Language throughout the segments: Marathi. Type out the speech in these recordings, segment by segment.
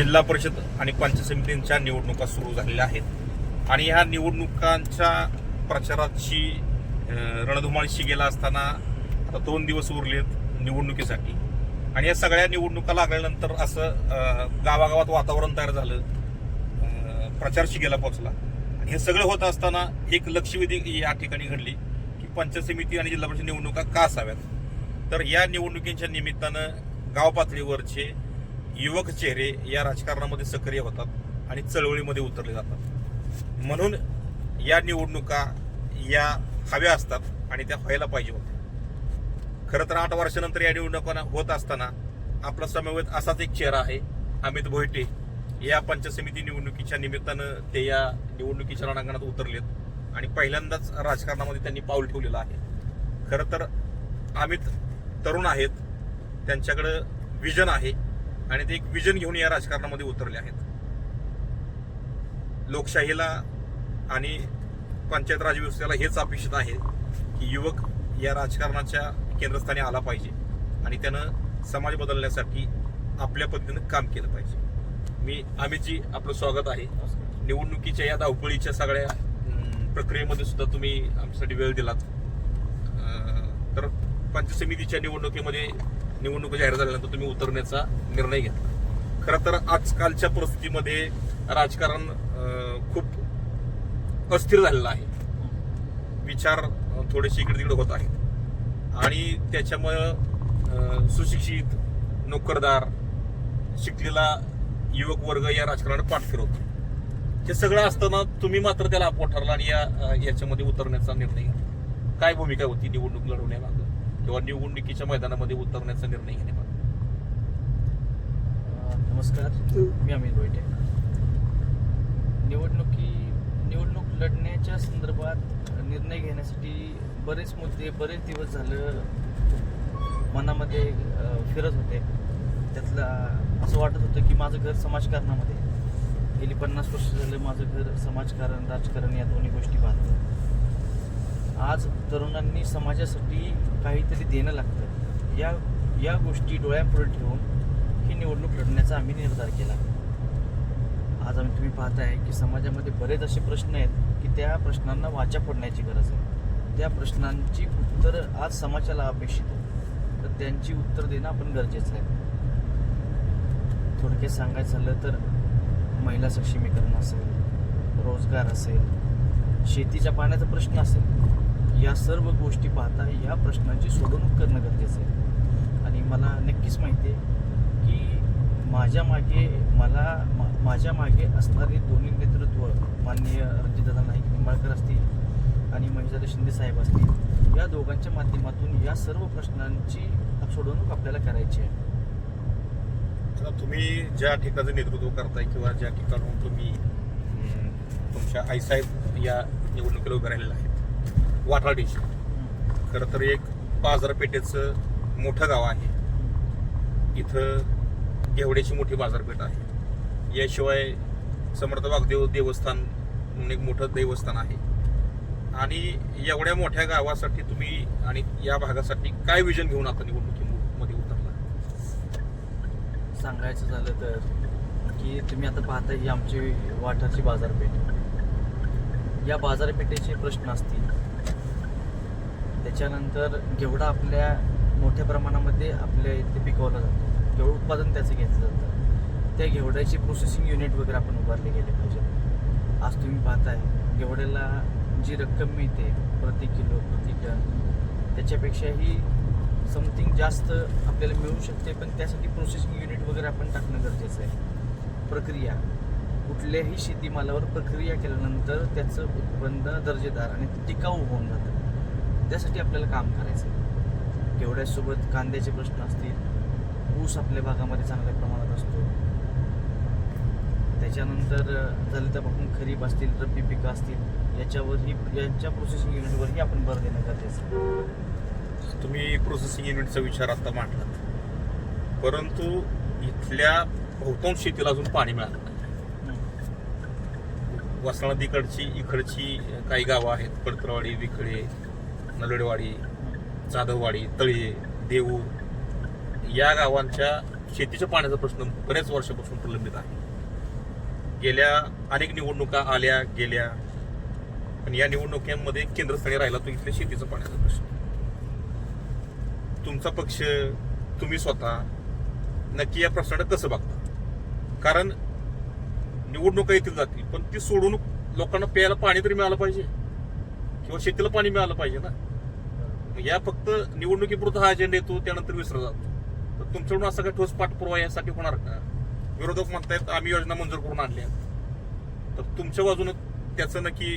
जिल्हा परिषद आणि पंचायत समितींच्या निवडणुका सुरू झालेल्या आहेत. आणि ह्या निवडणुकांच्या प्रचाराची रणधुमाळीशी गेला असताना आता दोन दिवस उरलेत निवडणुकीसाठी. आणि या सगळ्या निवडणुका लागल्यानंतर असं गावागावात वातावरण तयार झालं प्रचारशी प्रचार शिगेला पोहोचला. आणि हे सगळं होत असताना एक लक्षवेधी या ठिकाणी घडली की पंचायत समिती आणि जिल्हा परिषद निवडणुका का असाव्यात? तर या निवडणुकींच्या निमित्तानं गाव पातळीवरचे युवक चेहरे या राजकारणामध्ये सक्रिय होतात आणि चळवळीमध्ये उतरले जातात. म्हणून या निवडणुका या हव्या असतात आणि त्या व्हायला पाहिजे होत्या. खरं तर आठ वर्षानंतर या निवडणुका होत असताना आपला समवेत असाच एक चेहरा आहे अमित भोयटे या पंचायत समिती निवडणुकीच्या निमित्तानं ते या निवडणुकीच्या रणांगणात उतरलेत आणि पहिल्यांदाच राजकारणामध्ये त्यांनी पाऊल ठेवलेलं आहे. खरं तर अमित तरुण आहेत त्यांच्याकडं विजन आहे. आणि ते एक विजन घेऊन या राजकारणामध्ये उतरले आहेत. लोकशाहीला आणि पंचायत राज व्यवस्थेला हेच अपेक्षित आहे की युवक या राजकारणाच्या केंद्रस्थानी आला पाहिजे आणि त्यानं समाज बदलण्यासाठी आपल्या पद्धतीनं काम केलं पाहिजे. मी अमितजी आपलं स्वागत आहे. निवडणुकीच्या या धावपळीच्या सगळ्या प्रक्रियेमध्ये सुद्धा तुम्ही आमच्यासाठी वेळ दिलात. तर पंचायत समितीच्या निवडणुकीमध्ये निवडणूक जाहीर झाल्यानंतर तुम्ही उतरण्याचा निर्णय घेतला. खरं तर आजकालच्या परिस्थितीमध्ये राजकारण खूप अस्थिर झालेलं आहे. विचार थोडेसे इकडे तिकडे होत आहेत. आणि त्याच्यामुळं सुशिक्षित नोकरदार शिकलेला युवक वर्ग या राजकारणात पाठ फिरवतो. हे सगळं असताना तुम्ही मात्र त्याला अपवाद ठरला आणि या याच्यामध्ये उतरण्याचा निर्णय घेतला. काय भूमिका होती निवडणूक लढवण्यामागं? किंवा निवडणुकीच्या मैदानामध्ये उतरण्याचा निर्णय अ, नमस्कार. मी अमित भोईटे निवडणुकी निवडणूक लढण्याच्या संदर्भात निर्णय घेण्यासाठी बरेच मुद्दे बरेच दिवस झालं मनामध्ये फिरत होते. त्यातला असं वाटत होतं की माझं घर समाजकारणामध्ये. गेली पन्नास वर्ष झालं माझं घर समाजकारण राजकारण या दोन्ही गोष्टी पाहतं आज तरुणांनी समाजासाठी काहीतरी देणं लागतं. या या गोष्टी डोळ्यापुढे ठेवून ही निवडणूक लढण्याचा आम्ही निर्धार केला. आज आम्ही तुम्ही पाहताय की समाजामध्ये बरेच असे प्रश्न आहेत की त्या प्रश्नांना वाचा फोडण्याची गरज आहे. त्या प्रश्नांची उत्तरं आज समाजाला अपेक्षित आहे तर त्यांची उत्तर देणं आपण गरजेचं आहे. थोडक्यात सांगायचं झालं तर महिला सक्षमीकरण असेल रोजगार असेल शेतीच्या पाण्याचा प्रश्न असेल या सर्व गोष्टी पाहता या प्रश्नांची सोडवणूक करणं गरजेचं आहे. आणि मला नक्कीच माहिती आहे की माझ्या मागे मला मा- माझ्या मागे असणारे दोन्ही नेतृत्व माननीय रणजितदादा नाईक निंबाळकर असतील आणि महेशदादा शिंदे साहेब असतील या दोघांच्या माध्यमातून या सर्व प्रश्नांची सोडवणूक आपल्याला करायची आहे. तुम्ही ज्या ठिकाणचं नेतृत्व करताय किंवा ज्या ठिकाणून तुम्ही तुमच्या आईसाहेब या निवडणुकीला उभे राहिलेला आहे वाठाडीशी खरं तर एक बाजारपेठेचं मोठं गाव आहे. इथं घेवड्याची मोठी बाजारपेठ आहे. याशिवाय समर्थ वाघदेव देवस्थान म्हणून एक मोठं देवस्थान आहे. आणि एवढ्या मोठ्या गावासाठी तुम्ही आणि या भागासाठी काय विजन घेऊन आता निवडणुकीमध्ये उतरला सांगायचं झालं तर की तुम्ही आता पाहता ही आमची वाठारची बाजारपेठ. या बाजारपेठेचे प्रश्न असतील. त्याच्यानंतर घेवडा आपल्या मोठ्या प्रमाणामध्ये आपल्या इथे पिकवला जातो. घेवड उत्पादन त्याचं घेतलं जातं. त्या घेवड्याची प्रोसेसिंग युनिट वगैरे आपण उभारले गेले पाहिजे आज तुम्ही पाहताय घेवड्याला जी रक्कम मिळते प्रति किलो प्रति टन त्याच्यापेक्षाही समथिंग जास्त आपल्याला मिळू शकते पण त्यासाठी प्रोसेसिंग युनिट वगैरे आपण टाकणं गरजेचं आहे. प्रक्रिया. कुठल्याही शेतीमालावर प्रक्रिया केल्यानंतर त्याचं उत्पन्न दर्जेदार आणि टिकाऊ होऊन जातं. त्यासाठी आपल्याला काम करायचं आहे तेवढ्यासोबत कांद्याचे प्रश्न असतील ऊस आपल्या भागामध्ये चांगल्या प्रमाणात असतो. त्याच्यानंतर झालं तर आपण खरीप असतील रब्बी पिकं असतील याच्यावरही यांच्या प्रोसेसिंग युनिटवरही आपण भर देणं गरजेचं आहे. तुम्ही प्रोसेसिंग युनिटचा विचार आता मांडलात परंतु इथल्या बहुतांश शेतीला अजून पाणी मिळालं नाही. नदीकडची इकडची काही गावं आहेत कडत्रवाडी विखळे नलडवाडी जाधववाडी तळे देऊर या गावांच्या शेतीच्या पाण्याचा प्रश्न बऱ्याच वर्षापासून प्रलंबित आहे. गेल्या अनेक निवडणुका आल्या गेल्या आणि या निवडणुकांमध्ये केंद्रस्थानी राहिला तो इथल्या शेतीचा पाण्याचा प्रश्न. तुमचा पक्ष तुम्ही स्वतः नक्की या प्रश्नाकडे कसं बघता? कारण निवडणुका येतील जातील पण ती सोडून लोकांना प्यायला पाणी तरी मिळालं पाहिजे. किंवा शेतीला पाणी मिळालं पाहिजे ना? या फक्त निवडणुकीपुरता हा अजेंडा येतो त्यानंतर विसरला जातो. तर तुमच्याकडून असा काही ठोस पाठपुरावा यासाठी होणार का? विरोधक म्हणतायत आम्ही योजना मंजूर करून आणल्या. तर तुमच्या बाजूनं त्याचं नक्की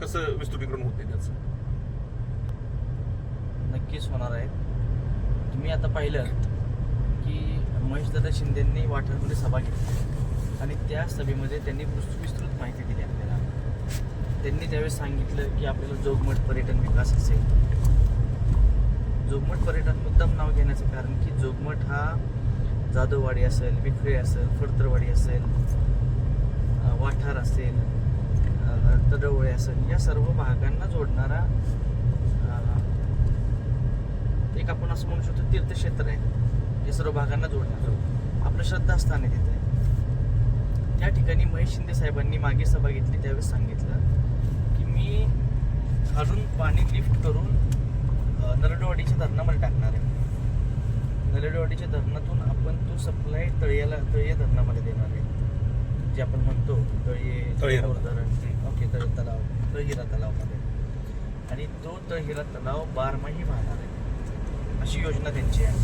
कसं विस्तृतीकरण होते त्याचं? नक्कीच होणार आहे. तुम्ही आता पाहिलं की महेशदादा शिंदेंनी वाठारमध्ये सभा घेतली आणि त्या सभेमध्ये त्यांनी विस्तृत माहिती दिली आपल्याला. त्यांनी त्यावेळेस सांगितलं की आपल्याला जोगमठ पर्यटन विकास असेल. जोगमठ पर्यटन मुद्दाम नाव घेण्याचं कारण की जोगमठ हा जाधववाडी असेल विखळे असेल फडतरवाडी असेल वाठार असेल तडवळे असेल या सर्व भागांना जोडणारा एक आपण असं म्हणू शकतो तीर्थक्षेत्र आहे. या सर्व भागांना जोडणारं. आपलं श्रद्धास्थान आहे तिथे. त्या ठिकाणी महेश शिंदे साहेबांनी मागे सभा घेतली त्यावेळेस सांगितलं की मी खालून पाणी लिफ्ट करून नरडवाडीच्या धरणामध्ये टाकणार आहे. नरडवाडीच्या धरणातून आपण तो सप्लाय तळ्याला तळीय धरणामध्ये देणार आहे. जे आपण म्हणतो तळी तळीरा. धरण. ओके तळी तलाव तळहिरा तलावमध्ये. आणि तो तळहिरा तलाव बारमाही वाहणार आहे. अशी योजना त्यांची आहे.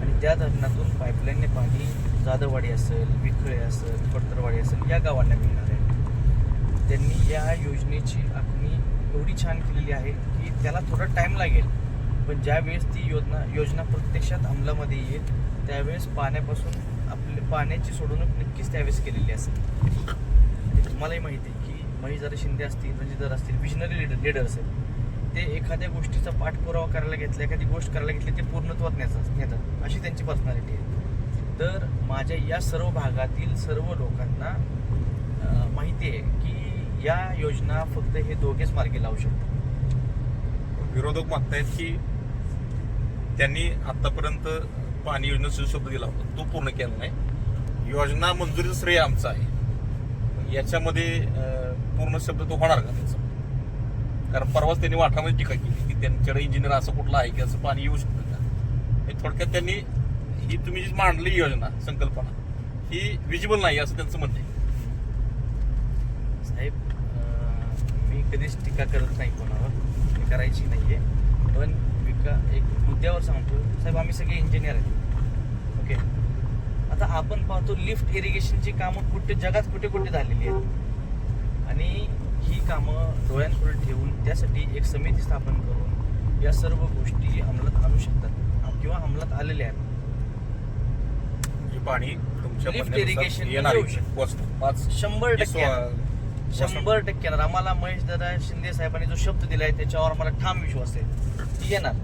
आणि त्या धरणातून पाईपलाईनने पाणी जाधववाडी असेल विखळे असेल फडतरवाडी असेल या गावांना मिळणार आहे. त्यांनी या योजनेची आखणी एवढी छान केलेली आहे की त्याला थोडा टाईम लागेल. पण ज्यावेळेस ती योजना योजना प्रत्यक्षात अंमलामध्ये येईल त्यावेळेस पाण्यापासून आपले पाण्याची सोडवणूक नक्कीच त्यावेळेस केलेली असेल. म्हणजे तुम्हालाही माहिती आहे की महेशदार शिंदे असतील रणजितदार असतील विजनरी लिडर लिडर असेल ते एखाद्या गोष्टीचा पाठपुरावा करायला घेतला एखादी गोष्ट करायला घेतली ते पूर्णत्वात नेतात नेतात. अशी त्यांची पर्सनॅलिटी आहे. तर माझ्या या सर्व भागातील सर्व लोकांना माहिती आहे की या योजना फक्त हे दोघेच मार्गी लावू शकतात. विरोधक मागतायत की त्यांनी आतापर्यंत पाणी योजनेचा शब्द दिला होता. तो पूर्ण केला नाही. योजना मंजुरीचं श्रेय आमचं आहे. याच्यामध्ये पूर्ण शब्द तो होणार का त्याचा? कारण परवाच त्यांनी वाठामध्ये टीका केली की त्यांच्याकडे इंजिनियर असं कुठलं आहे की असं पाणी येऊ शकतं का? हे थोडक्यात त्यांनी ही तुम्ही जी मांडली योजना संकल्पना ही विजिबल नाही असं त्यांचं म्हणणं आहे. साहेब मी कधीच टीका करत नाही कोणावर. करायची नाही आहे पण विका एक मुद्द्यावर सांगतो. साहेब आम्ही सगळे इंजिनियर आहेत. ओके आता आपण पाहतो लिफ्ट इरिगेशनची कामं कुठे जगात कुठे कुठे झालेली आहेत. आणि ही कामं डोळ्यांपुढे ठेवून त्यासाठी एक समिती स्थापन करून या सर्व गोष्टी अंमलात आणू शकतात. किंवा अंमलात आलेल्या आहेत. पाणी तुमच्या शंभर टक्के शंभर आम्हाला महेश दादा शिंदे साहेबांनी जो शब्द दिलाय त्याच्यावर मला ठाम विश्वास आहे. येणार.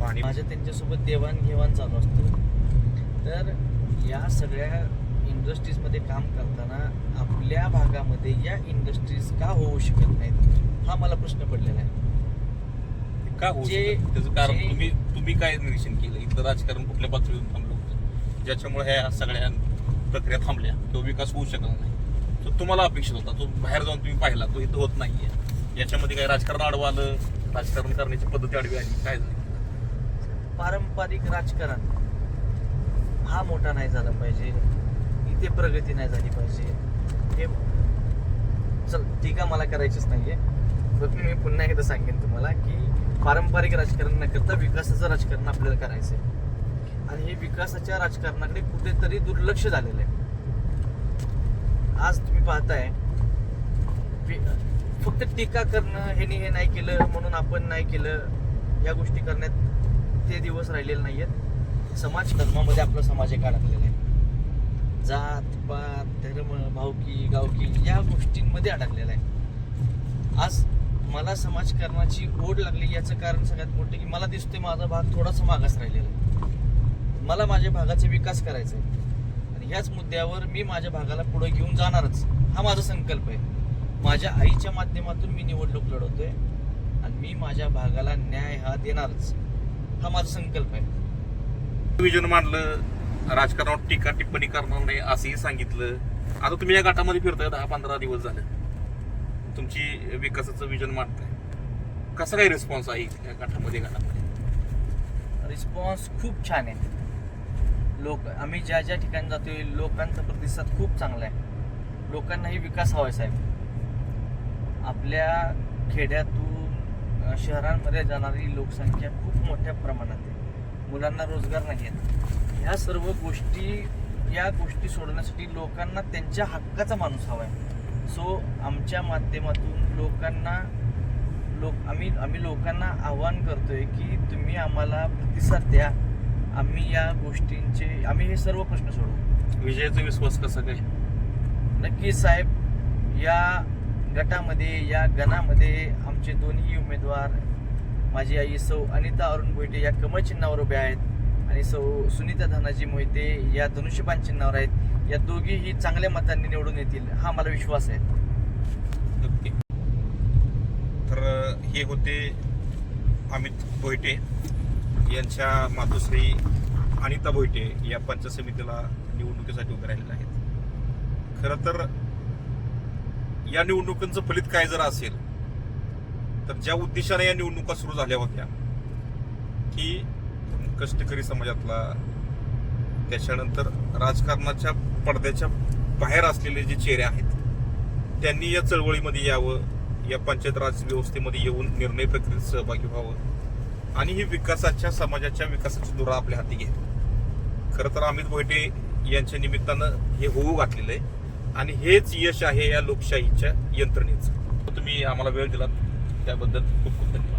पाणी. माझ्या त्यांच्यासोबत देवाणघेवाण चालू असतो. तर या सगळ्या इंडस्ट्रीजमध्ये काम करताना आपल्या भागामध्ये या इंडस्ट्रीज का होऊ शकत नाहीत? हा मला प्रश्न पडलेला आहे. का होऊ शकत? त्याचं कारण तुम्ही तुम्ही काय निरीक्षण केलं? इथलं राजकारण कुठल्या पातळीवर थांबलं होतं? ज्याच्यामुळे ह्या सगळ्या प्रक्रिया थांबल्या. तो विकास होऊ शकला नाही. तो तुम्हाला अपेक्षित होता. तो बाहेर जाऊन तुम्ही पाहिला. तो इथं होत नाहीये. याच्यामध्ये काय राजकारण आडवं आलं? राजकारण करण्याची पद्धती आडवी आली? काय झालं? पारंपरिक राजकारण. हा मोठा नाही झाला पाहिजे. इथे प्रगती नाही झाली पाहिजे. हे चल टीका मला करायचीच नाहीये. पण मी पुन्हा एकदा सांगेन तुम्हाला की पारंपरिक राजकारण न करता विकासाचं राजकारण आपल्याला करायचं आहे आणि हे विकासाच्या राजकारणाकडे कुठेतरी दुर्लक्ष झालेलं आहे. आज तुम्ही पाहताय वि- फक्त टीका करणं हे नाही केलं म्हणून आपण नाही केलं या गोष्टी करण्यात ते दिवस राहिलेले नाही आहेत समाज धर्मामध्ये आपला समाज एक अडकलेला आहे. जात पात धर्म भावकी गावकी या गोष्टींमध्ये अडकलेला आहे. आज मला समाजकारणाची ओढ लागली याचं कारण सगळ्यात मोठं की मला दिसतोय माझा भाग थोडासा मागास राहिलेला आहे. मला माझ्या भागाचा विकास करायचा आहे. आणि ह्याच मुद्द्यावर मी माझ्या भागाला पुढे घेऊन जाणारच. हा माझा संकल्प आहे. माझ्या आईच्या माध्यमातून मी निवडणूक लढवतोय. आणि मी माझ्या भागाला न्याय हा देणारच. हा माझा संकल्प आहे. विजन मांडलं राजकारणावर टीका टिप्पणी करणार नाही असंही सांगितलं. आता तुम्ही या गटामध्ये फिरताय दहा पंधरा दिवस झाले. तुमची विकासाचं विजन मांडताय कसा काय रिस्पॉन्स आहे या गटामध्ये गटामध्ये? रिस्पॉन्स खूप छान आहे. लोक आम्ही ज्या ज्या ठिकाणी जातोय लोकांचा प्रतिसाद खूप चांगला आहे. लोकांनाही विकास हवा आहे साहेब. आपल्या खेड्यातून शहरांमध्ये जाणारी लोकसंख्या खूप मोठ्या प्रमाणात आहे. मुलांना रोजगार नाही आहेत. ह्या सर्व गोष्टी या गोष्टी सोडवण्यासाठी लोकांना त्यांच्या हक्काचा माणूस हवा आहे. सो आमच्या माध्यमातून लोकांना लोक आम्ही आम्ही लोकांना आव्हान करतोय की तुम्ही आम्हाला प्रतिसाद द्या. आम्ही या गोष्टींचे आम्ही हे सर्व प्रश्न सोडवू. विजयाचा विश्वास कसा काय? नक्कीच साहेब या गटामध्ये या गणामध्ये आमचे दोन्ही उमेदवार माझी आई सौ अनिता अरुण बोईटे या कमळ चिन्हावर उभे आहेत आणि सौ सुनीता धनाजी मोहिते या धनुष्यबान चिन्हावर आहेत. या दोघीही चांगल्या मतांनी निवडून येतील हा मला विश्वास आहे. ओके तर हे होते अमित बोईटे यांच्या मातोश्री अनिता बोईटे या पंचायत समितीला निवडणुकीसाठी उभे राहिलेल्या आहेत. खरं तर या निवडणुकांचं फलित काय जर असेल तर ज्या उद्देशाने या निवडणुका सुरू झाल्या होत्या की कष्टकरी समाजातला त्याच्यानंतर राजकारणाच्या पडद्याच्या बाहेर असलेले जे चेहरे आहेत त्यांनी या चळवळीमध्ये यावं या पंचायत राज व्यवस्थेमध्ये येऊन निर्णय प्रक्रियेत सहभागी व्हावं आणि ही विकासाच्या समाजाच्या विकासाची धुरा आपल्या हाती घ्यावी. खरं तर अमित भोयटे यांच्या निमित्तानं हे होऊ घातलेलं आहे. आणि हेच यश आहे या लोकशाहीच्या यंत्रणेचं. तुम्ही आम्हाला वेळ दिलात. त्याबद्दल खूप खूप धन्यवाद.